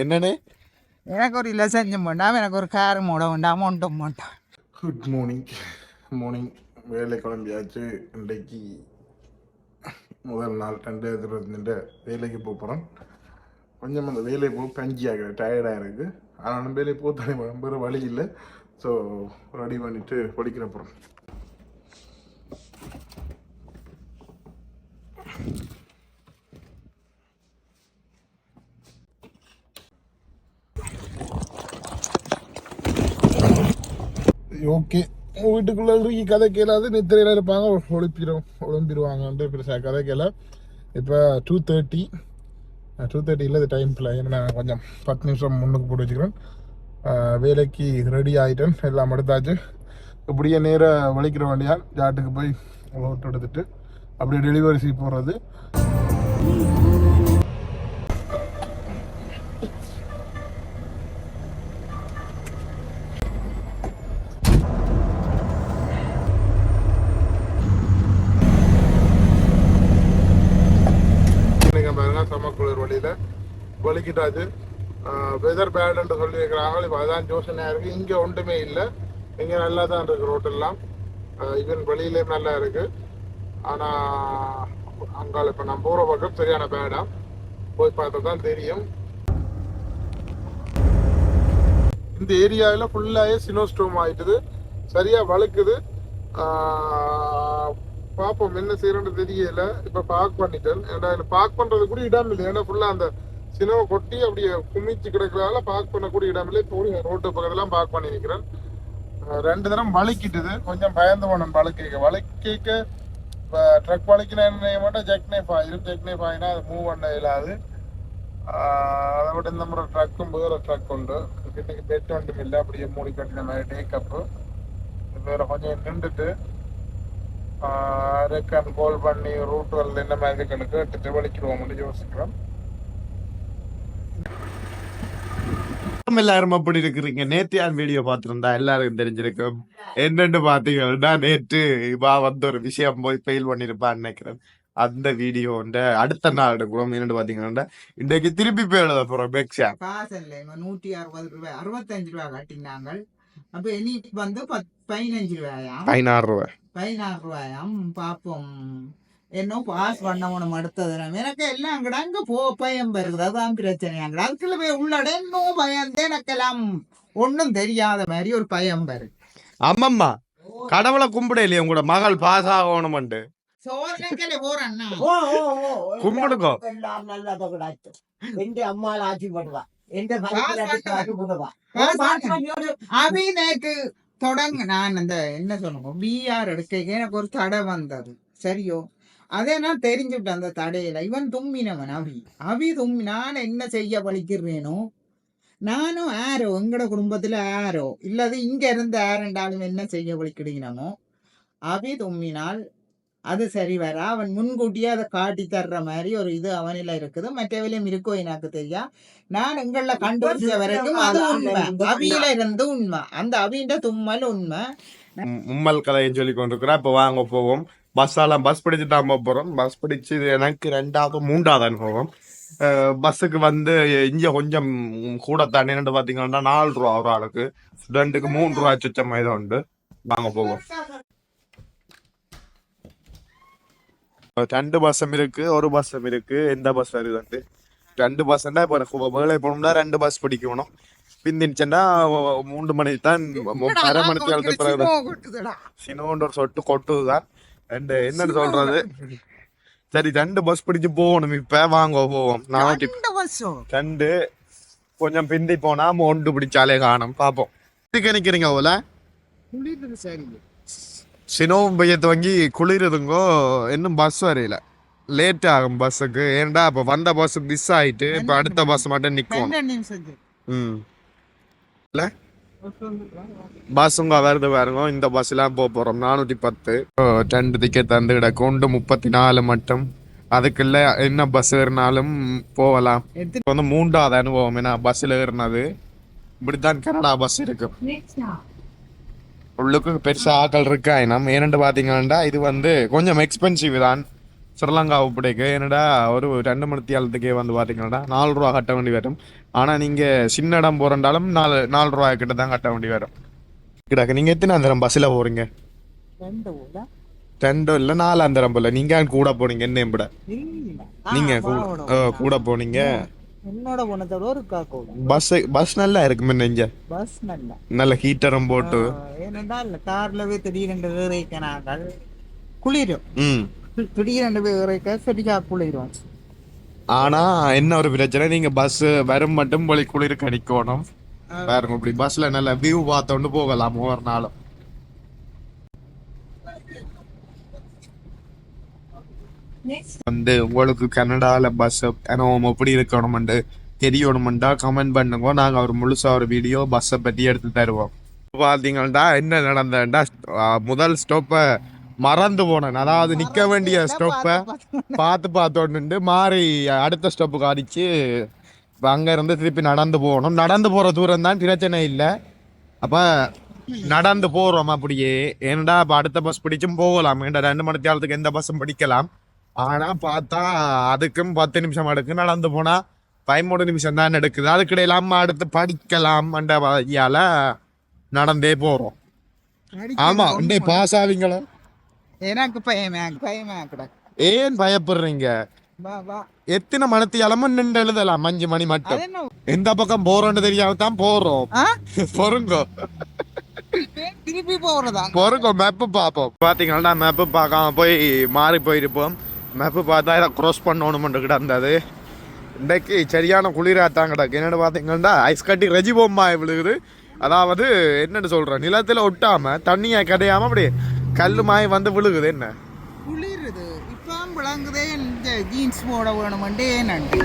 என்னண்ணே எனக்கு ஒரு இல்லை செஞ்சு மாட்டான் எனக்கு ஒரு காரம் மூட வேண்டாம் ஒன்றும் மாட்டான் குட் மார்னிங் மார்னிங் வேலை கிளம்பியாச்சு இன்றைக்கு முதல் நாள் ரெண்டு இருபத்தி வேலைக்கு போக போகிறோம் கொஞ்சம் அந்த வேலையை போக பஞ்சி ஆகிற டயர்டாக இருக்குது ஆனாலும் வேலையை போக தனி வேறு வழி இல்லை ஸோ ரெடி பண்ணிட்டு படிக்கிற போகிறோம் ஓகே. வீட்டுக்குள்ளே இருக்கி கதை கேளாது. நித்திரையில் இருப்பாங்க? ஒளிப்பிடும் ஒளிம்பிடுவாங்கன்ட்டு பெருசாக கதை கேள. இப்போ டூ தேர்ட்டி டூ தேர்ட்டியில் இது டைம் இல்லை ஏன்னா நான் கொஞ்சம் பத்து நிமிஷம் முன்னுக்கு போட்டு வச்சுக்கிறேன். வேலைக்கு ரெடி ஆகிட்டேன் எல்லாம் எடுத்தாச்சு. இப்படியே நேராக வலிக்கிற வண்டியா ஜாட்டுக்கு போய் ஓட்டு எடுத்துட்டு அப்படியே டெலிவரிசி போடுறது நீங்கள் பாருங்க சமக்குளிர் வழியில் வலிக்கிட்டாச்சு வெதர் பேடுன்னு சொல்லி இருக்கிறாங்க இப்போ அதான் யோசனையாக இருக்குது இங்கே ஒன்றுமே இல்லை. இங்கே நல்லா தான் இருக்கு ரோட்டெல்லாம் ஈவன் வெளியிலேயும் நல்லா இருக்கு. ஆனால் அங்கால இப்போ நான் போகிற பக்கம் சரியான பேடா போய் பார்த்தா தான் தெரியும். இந்த ஏரியாவில் ஃபுல்லாகவே சினோ ஸ்டோம் ஆயிட்டுது. சரியாக வழுக்குது. ஆஹ் பார்ப்போம் என்ன செய்யறோன்னு தெரியல. இப்போ பார்க் பண்ணிட்டேன். ஏன்னா இதில் பார்க் பண்ணுறது கூட இடம் இல்லை. ஏன்னா ஃபுல்லாக அந்த சினோவை கொட்டி அப்படியே குமிச்சு கிடக்கிறதால பார்க் பண்ணக்கூடிய இடமில்லை இல்லை ரோட்டு பக்கத்துலாம் பார்க் பண்ணி நிற்கிறேன் ரெண்டு தினம் வலிக்கிட்டுது கொஞ்சம் பயந்து போனேன் வழுக்கிக்க. வழுக்கிக்க இப்போ ட்ரக் வலிக்கின என்ன மட்டும் ஜெக் நைஃப் ஆயிரும் ஜெக் நைஃப் ஆகினா அது மூவ் பண்ண இல்லாது அதை விட இந்த முறை ட்ரக்கும் வேறு ட்ரக் உண்டு. இன்னைக்கு பெட் ஒன்றும் இல்லை. அப்படியே மூடி கட்டின மாதிரி டேக்கப்பு வேறு கொஞ்சம் நின்றுட்டு ரெக்கன் கோல் பண்ணி ரூட் வரல என்ன மாதிரி இருக்குன்னு கேட்டுட்டு வலிக்கிடுவோம்னு யோசிக்கிறோம். எல்லாரும் அப்படி இருக்கிறீங்க? நேத்தியான் வீடியோ பார்த்திருந்தா? எல்லாருக்கும் தெரிஞ்சிருக்கும். என்னன்னு பாத்தீங்கன்னா நேற்று வா வந்து ஒரு விஷயம் போய் ஃபெயில் பண்ணிருப்பான்னு நினைக்கிறேன். அந்த வீடியோ அடுத்த நாள் எடுக்கிறோம் என்னன்னு பாத்தீங்கன்னா இன்றைக்கு திருப்பி போய் எழுத போறோம் எக்ஸாம் காசு இல்லைங்க நூற்றி அறுபது ரூபாய் அறுபத்தஞ்சு ரூபாய் கட்டினாங்க. அப்போ இனி வந்து பத் பதினஞ்சு ரூபாயாம் பதினாறு ரூபாய். பதினாறு ரூபாயாம் பார்ப்போம் என்ன பாஸ் பண்ணவனும் அடுத்ததுலாம் எனக்கு எல்லாம் அங்க போ பயம் வருது. அதான் பிரச்சனை. அங்கட அதுக்குள்ள போய் உள்ளட இன்னும் பயந்து எனக்கெல்லாம் ஒன்றும் தெரியாத மாதிரி ஒரு பயம் வருது. ஆமாம்மா கடவுளை கும்பிட இல்லையா? உங்களோட மகள் பாஸ் ஆகணும்ண்டு கும்பிடுக்கோ நல்லதோ கிடையாது எந்த அம்மாவில் ஆட்சி பண்ணுவா எந்த அபி நேற்று தொடங்க. நான் அந்த என்ன சொல்லணும் பிஆர் எடுக்க எனக்கு ஒரு தடை வந்தது. சரியோ? அதே நான் தெரிஞ்சுட்டேன் அந்த தடையில. இவன் தும்மினவன் அபி அபி தும்மி நான் என்ன செய்ய வலிக்கிறேனோ நானும் ஆரோ எங்கட குடும்பத்துல ஆரோ இல்லாது இங்க இருந்து ஆரண்டாலும் என்ன செய்ய வலிக்கிடுகிறோமோ அபி தும்மினால் அது சரி வர. அவன் முன்கூட்டியே அதை காட்டி தர்ற மாதிரி ஒரு இது அவனில இருக்குது. மற்றவிலையும் இருக்கோ எனக்கு தெரியா? நான் எங்கள கண்டுபிடிச்ச வரைக்கும் அது உண்மை. அவியில இருந்து உண்மை. அந்த அவின்ற தும்மல் உண்மை. மும்மல் கதைன்னு சொல்லி கொண்டிருக்கிறோம் இப்போ வாங்க போவோம். பஸ்ஸாலாம் பஸ் பிடிச்சு தான் போகிறோம் பஸ் பிடிச்சு எனக்கு ரெண்டாவது மூன்றாவது அனுபவம். பஸ்ஸுக்கு வந்து இங்கே கொஞ்சம் கூட தாண்டி பார்த்தீங்கன்னா நாலு ரூபா ஒரு ஆளுக்கு. ஸ்டூடெண்ட்டுக்கு மூணு ரூபா சுச்சம் இதை உண்டு. வாங்க போவோம். ரெண்டு பஸ்ஸும் இருக்கு ஒரு பஸ்ஸும் இருக்கு. எந்த பஸ் வருதுண்டு ரெண்டு பஸ்ஸுன்னா இப்போ எனக்கு வேலை போகணும்னா ரெண்டு பஸ் பிடிக்கணும். பிந்திச்சுன்னா மூன்று மணி தான் அரை மணி நேரத்துக்கு பிறகு சினோன்ற ஒரு சொட்டு கொட்டுதுதான். ரெண்டு என்னன்னு சொல்றது? சரி ரெண்டு பஸ் பிடிச்சு போகணும். இப்ப வாங்க போவோம். நானூத்தி ரெண்டு கொஞ்சம் பிந்தி போனா ஒன்று பிடிச்சாலே காணும். பாப்போம். இதுக்கு நிக்கிறீங்க போல சினோவும் பையத்து வாங்கி குளிருதுங்கோ இன்னும் பஸ் வரையில. லேட் ஆகும் பஸ்ஸுக்கு ஏன்டா அப்ப வந்த பஸ் மிஸ் ஆயிட்டு இப்ப அடுத்த பஸ் மட்டும் சரி. ம். இல்ல? பஸ்ஸுங்க வருது பாருங்க. இந்த பஸ்லாம் போக போறோம். நானூத்தி பத்து. ரெண்டு டிக்கெட் தந்து கிடக்கும் ஒன்று முப்பத்தி நாலு மட்டும். அதுக்குள்ள என்ன பஸ் ஏறினாலும் போகலாம். இப்போ வந்து மூன்றாவது அனுபவம். ஏன்னா பஸ்ஸில் ஏறினது இப்படித்தான் கனடா பஸ் இருக்கும். உள்ளுக்கு பெருசா ஆக்கள் இருக்கா நம்ம ஏனென்று பார்த்தீங்கன்னா இது வந்து கொஞ்சம் எக்ஸ்பென்சிவ் தான். ஸ்ரீலங்கா உப்படைக்கு என்னடா ஒரு ரெண்டு மணி தேலத்துக்கே வந்து பார்த்தீங்கன்னா நாலு ரூபா கட்ட வேண்டி வரும். ஆனால் நீங்கள் சின்ன இடம் போகிறண்டாலும் நாலு நாலு ரூபா கிட்ட தான் கட்ட வேண்டி வரும். கிடக்கு. நீங்கள் எத்தனை அந்தரம் பஸ்ஸில் போகிறீங்க ரெண்டு இல்லை நாலு அந்தரம் போல. நீங்கள் கூட போனீங்க? என்ன விட இல்ல நீங்க ஆ, கூட போனீங்க? என்னோட போனதோட ஒரு பஸ் பஸ் நல்லா இருக்குமே நெஞ்ச பஸ் நல்லா. நல்ல ஹீட்டரும் போட்டு. ஏனென்றால் கார்ல போய் திடீரென்று நாங்கள் குளிரும். ம். திடீரென்று போய் குளிரும் ஆனா என்ன ஒரு பிரச்சனை? நீங்க பஸ் வரும் மட்டும் போய் குளிர் கடிக்கணும் பாருங்க இப்படி பஸ்ல நல்ல வியூ பார்த்தோண்டு போகலாம் ஒவ்வொரு நாளும். வந்து உங்களுக்கு கனடால பஸ் அனுபவம் எப்படி இருக்கணும்னு தெரியணும்டா கமெண்ட் பண்ணுங்க. நாங்க ஒரு முழுசா ஒரு வீடியோ பஸ்ஸை பத்தி எடுத்து தருவோம். பாத்தீங்கன்னா என்ன நடந்தா முதல் ஸ்டோப்பை மறந்து போனேன். அதாவது நிக்க வேண்டிய ஸ்டாப்பை பார்த்து பார்த்தோன்னு மாறி அடுத்த ஸ்டாப்புக்கு அடிச்சு இப்ப அங்க இருந்து திருப்பி நடந்து போகணும். நடந்து போற தூரம் தான் பிரச்சனை இல்லை. அப்ப நடந்து போறோம் அப்படியே. ஏன்டா இப்ப அடுத்த பஸ் பிடிச்சும் போகலாம். ஏன்டா ரெண்டு மணி நேரத்துக்கு எந்த பஸ்ஸும் பிடிக்கலாம். ஆனா பார்த்தா அதுக்கும் பத்து நிமிஷம் எடுக்கு நடந்து போனா பதிமூணு நிமிஷம் தான் எடுக்குது. அதுக்கிடையில அம்மா அடுத்து படிக்கலாம் என்ற வழியால நடந்தே போறோம். ஆமா உண்டே பாஸ் ஆவீங்களா? எனக்கு பயமே பயமே ஏன் பயப்படுறீங்க? எத்தனை மணத்தியாலமும் நின்று எழுதலாம் அஞ்சு மணி மட்டும். எந்த பக்கம் போறோம்னு தெரியாம தான் போறோம்? பொறுங்கோ. திருப்பி போறதா? பொறுங்கோ மேப்பு பார்ப்போம். பாத்தீங்கன்னா மேப்பு பார்க்காம போய் மாறி போயிருப்போம். மேப்பு பார்த்தா இதை க்ராஸ் பண்ணணும்னு கிடந்தது. இன்றைக்கு சரியான குளிராத்தான் கிடக்கு. என்னன்னு பார்த்தீங்கன்னா ஐஸ் கட்டி ரெஜி பொம்மா விழுகுது. அதாவது என்னன்னு சொல்றேன் நிலத்துல ஒட்டாம தண்ணியை கிடையாம அப்படி கல்லு மாய் வந்து விழுகுது என்ன? குளிருது இப்போ விளங்குதே இந்த ஜீன்ஸ் போட வேணுமெண்டே நண்டு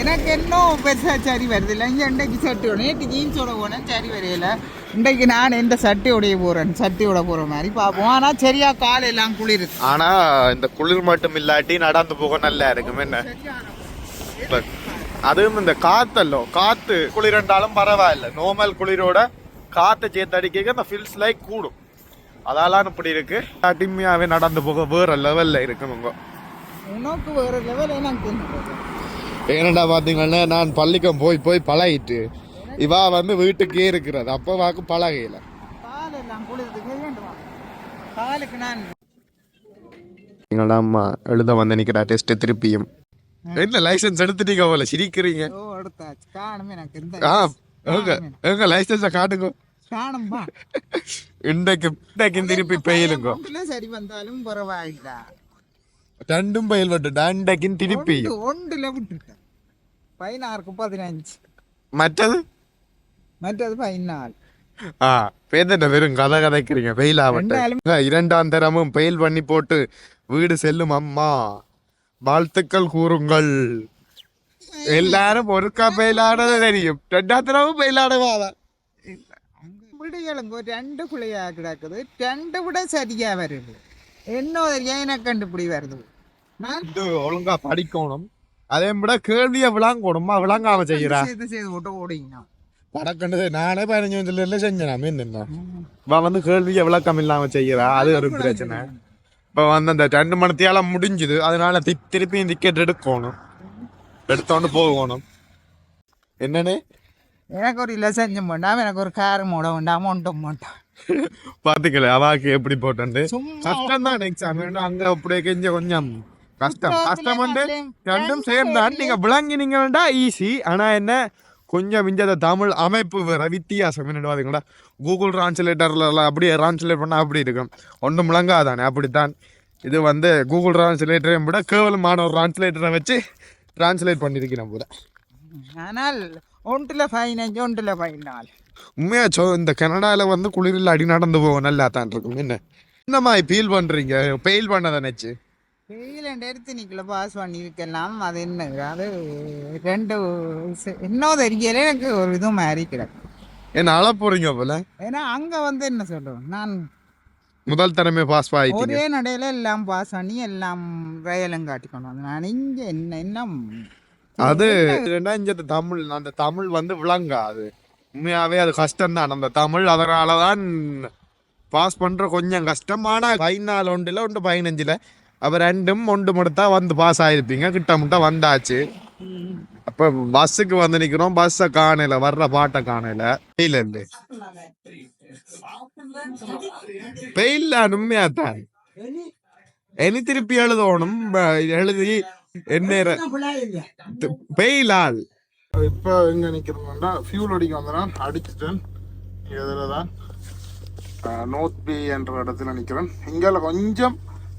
எனக்கு என்ன பெருசா சரி வருது இல்லை? இங்கே இன்றைக்கு சட்டி நேற்று ஜீன்ஸோட போனேன் சரி வரையில. இன்றைக்கு நான் எந்த சட்டையோடைய போகிறேன் சட்டையோட போகிற மாதிரி பார்ப்போம். ஆனால் சரியா கால் எல்லாம் குளிருது. ஆனா இந்த குளிர் மட்டும் இல்லாட்டி நடந்து போக நல்லா இருக்கும். என்ன? அதுவும் இந்த காத்தல்லோ காத்து குளிரண்டாலும் பரவாயில்ல. நார்மல் குளிரோட காத்தை சேர்த்து அடிக்க அந்த ஃபீல்ஸ் லைக் கூடும். அதெல்லாம் இப்படி இருக்கு. அடிமையாவே நடந்து போக வேற லெவல்ல இருக்குங்க உனக்கு வேறு லெவல் எனக்கு ஏனடா பாத்தீங்கன்னா நான் பள்ளிக்கம் போய் போய் பழகிட்டு இவா வந்து வீட்டுக்கே இருக்கிறது. அப்போ வாக்கு பழகையில. எங்களோட அம்மா எழுத வந்து நிக்கிறா டெஸ்ட் திருப்பியும். என்ன லைசன்ஸ் எடுத்துட்டீங்க போல சிரிக்கிறீங்க. ஓ எடுத்தாச்சு காணும் எனக்கு இந்த ஆ எங்க எங்க லைசன்ஸை காட்டுங்க. காணும்பா. இன்றைக்கு இன்றைக்கு திருப்பி பெயிலுங்க சரி வந்தாலும் பரவாயில்ல ரெண்டும் பெயில் விட்டு இன்றைக்கு திருப்பி ஒன்று ஒன்றுல விட்டுட்டேன் பதினாறுக்கு பதினஞ்சு மற்றது மற்றது பதினாலு ஆ பேதட்ட வெறும் கதை கதைக்கிறீங்க பெயில் ஆகட்டும் இரண்டாம் தரமும் பெயில் பண்ணி போட்டு வீடு செல்லும் அம்மா வாழ்த்துக்கள் கூறுங்கள் எல்லாரும் ஒருக்கா பெயில் ஆனது தெரியும் ரெண்டாம் தரமும் பெயில் ரெண்டு குழியா கிடக்குது ரெண்டு விட சரியா வருது என்ன தெரியா எனக்கு கண்டுபிடி வருது இது ஒழுங்கா படிக்கணும் அதே விட கேள்வியை விளங்கணுமா விளங்காம செய்யறா செய்து செய்து விட்டு ஓடிங்கண்ணா படக்கண்டது நானே பதினஞ்சு வயசுல செஞ்சேன் என்ன இவன் வந்து கேள்வியை விளக்கம் இல்லாம செய்யறா அது ஒரு பிரச்சனை இப்ப வந்து அந்த ரெண்டு மணித்தியாலம் முடிஞ்சுது அதனால தி- திருப்பியும் டிக்கெட் எடுக்கணும் எடுத்தோண்டு போகணும் என்னன்னு எனக்கு ஒரு இல்லை செஞ்சு வேண்டாம் எனக்கு ஒரு கார் மூட வேண்டாம் ஒன்றும் வேண்டாம். பாத்துக்கல அவாக்கு எப்படி போட்டு சும்மா கஷ்டம் தான் எக்ஸாம் அங்க அப்படியே கொஞ்சம் கொஞ்சம். கஷ்டம் கஷ்டம் வந்து ரெண்டும் சேர்ந்தான் நீங்க விளங்கினீங்கன்னா ஈஸி. ஆனா என்ன கொஞ்சம் இந்த தமிழ் அமைப்பு வேற வித்தியாசம் பாத்தீங்களா கூகுள் டிரான்ஸ்லேட்டர்ல அப்படியே டிரான்ஸ்லேட் பண்ணா அப்படி இருக்கும். ஒன்றும் விளங்காதானே அப்படித்தான். இது வந்து கூகுள் டிரான்ஸ்லேட்டரையும் விட கேவலமான ஒரு டிரான்ஸ்லேட்டரை வச்சு டிரான்ஸ்லேட் பண்ணியிருக்கிறேன் கூட ஆனால் ஒன்றில் பதினஞ்சு ஒன்றில் பதினாலு. உண்மையா சோ இந்த கனடால வந்து குளிரில் அடி நடந்து போகும் நல்லா தான் இருக்கும். என்ன? இந்த மாதிரி ஃபீல் பண்றீங்க? ஃபெயில் பண்ணதை நினைச்சு. வெயில் எடுத்து நிக்கல பாஸ் பண்ணியிருக்கலாம். அது என்ன? அது ரெண்டு இன்னும் தெரியல எனக்கு ஒரு இதுவும் மாறி கிடக்கு. என்ன அழ போறீங்க போல? ஏன்னா அங்க வந்து என்ன சொல்றோம் நான் முதல் தரமே பாஸ் ஆயிட்டீங்க. ஒரே நடையில எல்லாம் பாஸ் பண்ணி எல்லாம் ரயலும் காட்டிக்கணும் நான் இங்க என்ன என்ன அது என்னன்னா இந்த தமிழ் அந்த தமிழ் வந்து விளங்காது உண்மையாவே அது கஷ்டம் தான் அந்த தமிழ் அதனாலதான் பாஸ் பண்ற கொஞ்சம் கஷ்டம் ஆனா பதினாலு ஒன்றுல ஒன்று பதினஞ்சுல அப்ப ரெண்டும் ஒன்று மட்டும் தான் வந்து பாஸ் ஆயிருப்பீங்க. கிட்ட முட்ட வந்தாச்சு. அப்ப பஸ்ஸுக்கு வந்து நிக்கிறோம். பஸ்ஸை காணல வர்ற பாட்டை காணல. இல்ல இல்ல. பெயில்ல உண்மையா தான் இனி திருப்பி எழுதணும். எழுதி என்ன பெயிலால். இப்போ எங்க நிக்கிறோம்னா ஃபியூல் அடிக்க வந்தேன் அடிச்சிட்டேன். இதில் தான் நோர்த் பி என்ற இடத்துல நிக்கிறேன். இங்கால கொஞ்சம்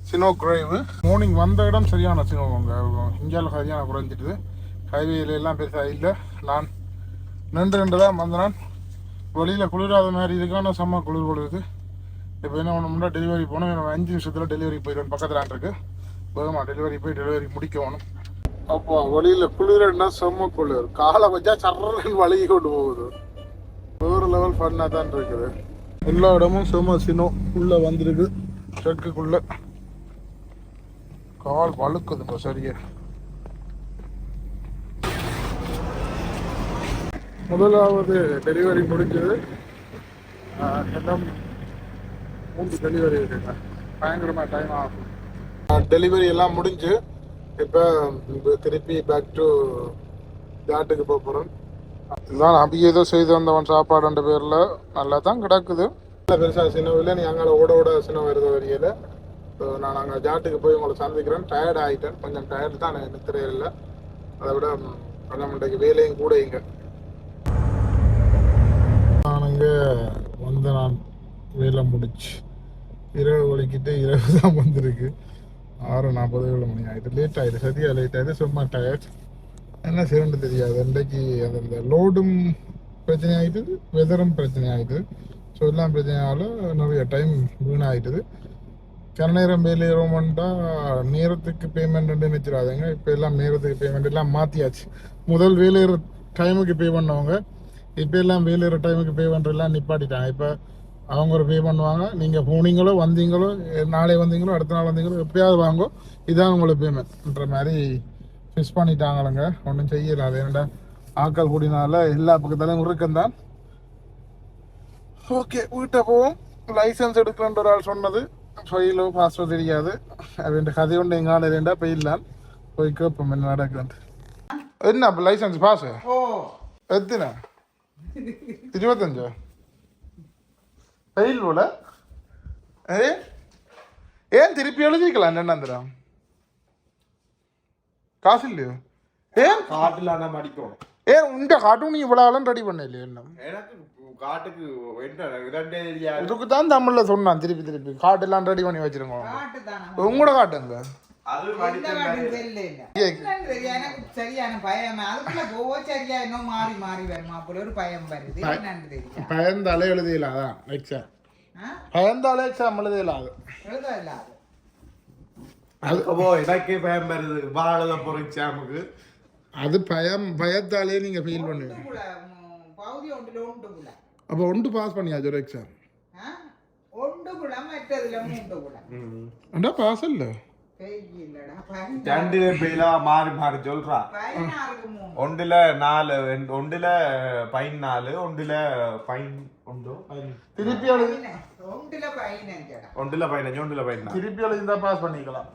சினோ குறைவு. மார்னிங் வந்த இடம் சரியான சினோ இங்கால சரியான குறைஞ்சிட்டுது. ஹைவேல எல்லாம் பெருசாக இல்லை. நான் நின்று நின்று தான் வந்தேன். வெளியில் குளிராத மாதிரி இருக்கான செம்ம குளிர் குளிருது இப்போ என்ன ஒன்று முன்னாடி டெலிவரி இன்னும் அஞ்சு நிமிஷத்தில் டெலிவரி போயிடுவேன். பக்கத்தில் இருக்கு வேகமாக டெலிவரி போய் டெலிவரி முடிக்கணும் அப்போ வெளியில் குளிரன்னா செம்ம குளிர். காலை வச்சா சர்றன்னு வழுகி கொண்டு போகுது. வேறு லெவல் ஃபன்னாக தான் இருக்குது. எல்லா இடமும் செம்ம சினோ. உள்ளே வந்திருக்கு. ட்ரக்குக்குள்ள கால் வழுக்குதுங்க சரியா. முதலாவது டெலிவரி முடிஞ்சது. இன்னும் மூன்று டெலிவரி இருக்குங்க பயங்கரமாக டைம் ஆகும். டெலிவரி எல்லாம் முடிஞ்சு இப்போ திருப்பி பேக் டு ஜாட்டுக்கு போக போகிறோம் இதுதான் அபி ஏதோ செய்து வந்தவன் சாப்பாடுன்ற பேரில். நல்லா தான் கிடக்குது பெருசாக சின்னவில் நீ அங்கே ஓட ஓட சின்ன வருது வரையில் ஸோ நான் அங்கே ஜாட்டுக்கு போய் உங்களை சந்திக்கிறேன். டயர்ட் ஆகிட்டேன் கொஞ்சம் டயர்டு தான் எனக்கு தெரியல அதை விட கொஞ்சம் இன்றைக்கு வேலையும் கூட இங்கே. நான் இங்கே வந்து நான் வேலை முடிச்சு. இரவு ஒழிக்கிட்டு இரவு தான் வந்திருக்கு. ஆறு நாற்பது ஏழு மணி ஆகிட்டு லேட் ஆகிடுது சரியாக லேட் ஆகிடுது சும்மா டயர்ட் என்ன செய்யணும்னு தெரியாது. இன்றைக்கு அது அந்த லோடும் பிரச்சனை ஆகிட்டுது வெதரும் பிரச்சனை ஆகிட்டுது ஸோ எல்லாம் பிரச்சனையால நிறைய டைம் வீணாகிட்டுது சில நேரம் வேலையிறோம்டா நேரத்துக்கு பேமெண்ட் நினச்சிடாதுங்க. இப்போ எல்லாம் நேரத்துக்கு பேமெண்ட் எல்லாம் மாற்றியாச்சு முதல் வேலையிற டைமுக்கு பே பண்ணவங்க இப்போ எல்லாம் வேலையிற டைமுக்கு பே பண்ணுறதெல்லாம் நிப்பாட்டிட்டாங்க. இப்போ அவங்க ஒரு பே பண்ணுவாங்க. நீங்கள் போனீங்களோ வந்தீங்களோ நாளை வந்தீங்களோ அடுத்த நாள் வந்தீங்களோ எப்பயாவது வாங்கோ. இதான் உங்களுக்கு பேமெண்ட்ன்ற மாதிரி ஃபிக்ஸ் பண்ணிட்டாங்களங்க. ஒன்றும் செய்யல. அது என்னடா ஆக்கள் கூடினால எல்லா பக்கத்தாலையும் இருக்கந்தான் ஓகே வீட்டை போவோம். லைசன்ஸ் எடுக்கலன்ற ஒரு ஆள் சொன்னது. ஃபைலோ பாஸ்வோ தெரியாது. அவன் கதை ஒன்று எங்கால ரெண்டா போயிடலாம். போய் கேட்போம் என்ன நடக்குது என்ன அப்போ லைசன்ஸ் பாஸ் ஓ. எத்தனை? இருபத்தஞ்சா? ஃபெயில் போல. ஏ? ஏன் திருப்பி எழுதிக்கலாம் என்னந்திரம் காசு இல்லையோ? ஏன் காட்டுல அடிக்கும் ஏன் உண்ட காட்டும் நீ இவ்வளோ ஆளும் ரெடி பண்ண இல்லையா என்ன காட்டுக்கு இதுக்கு தான் தமிழ்ல சொன்னான் திருப்பி திருப்பி. காட்டெல்லாம் ரெடி பண்ணி தானே உங்களோட காட்டுங்க எனக்கு சரியான பயம். அதுக்குள்ள போவோ சரியா இன்னும் மாறி மாறி வருமா அப்படி ஒரு பயம் வருது. என்னன்னு தெரியும் பயந்தாலே எழுதிடல அதான் எக்ஸாம்? பயந்தாலே எக்ஸாம் எழுதிடல அது. எழுத இல்லாது அதுக்கப்போ எனக்கே பயம் வருது. வாழல பொறிச்சாமுக்கு அது பயம் பயத்தாலே நீங்க ஃபீல் பண்ணுவீங்க. பகுதி ஒன்றுல ஒன்றுக்குள்ள அப்போ ஒன்று பாஸ் பண்ணியாச்சு ஒரு எக்ஸாம் ஆ? ஒன்றுக்குள்ள மற்றதுல மூன்றுக்குள்ள அண்டா பாஸ் இல்லை? ரெண்டு பேலா மாறி மாறி சொல்றா ஒன்றுல நாலு ரெண்டு- ஒன்றுல பதினாலு ஒன்றுல பைன் ஒன்று பதின- திருப்பி ஒன்றுல பதினஞ்சடா ஒன்றுல பதினஞ்சு ஒன்றுல பதினாலு திருப்பி எழுதிந்தா பாஸ் பண்ணிக்கலாம்